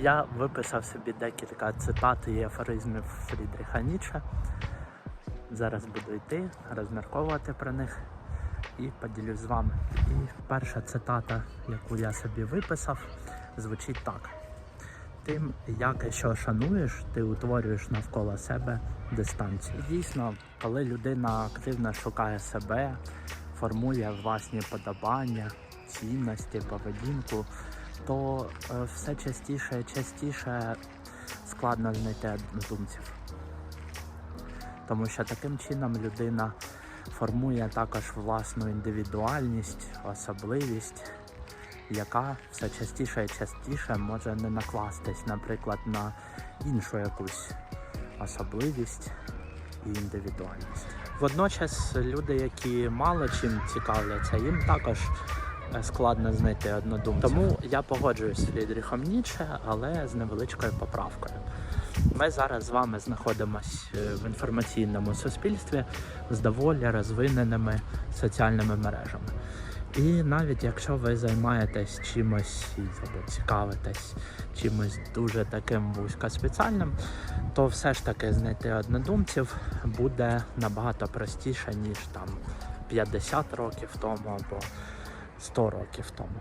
Я виписав собі декілька цитат і афоризмів Фрідріха Ніцше. Зараз буду йти, розмірковувати про них і поділюсь з вами. І перша цитата, яку я собі виписав, звучить так: Тим, як і що шануєш, ти утворюєш навколо себе дистанцію. Дійсно, коли людина активно шукає себе, формує власні подобання, цінності, поведінку, то е, все частіше частіше складно знайти однодумців. Тому що таким чином людина формує також власну індивідуальність, особливість, яка все частіше і частіше може не накластись, наприклад, на іншу якусь особливість і індивідуальність. Водночас люди, які мало чим цікавляться, їм також складно знайти однодумців. Тому я погоджуюсь з Фрідріхом Ніцше, але з невеличкою поправкою. Ми зараз з вами знаходимося в інформаційному суспільстві з доволі розвиненими соціальними мережами. І навіть якщо ви займаєтесь чимось або цікавитесь чимось дуже таким вузькоспеціальним, то все ж таки знайти однодумців буде набагато простіше, ніж там 50 років тому або 100 років тому.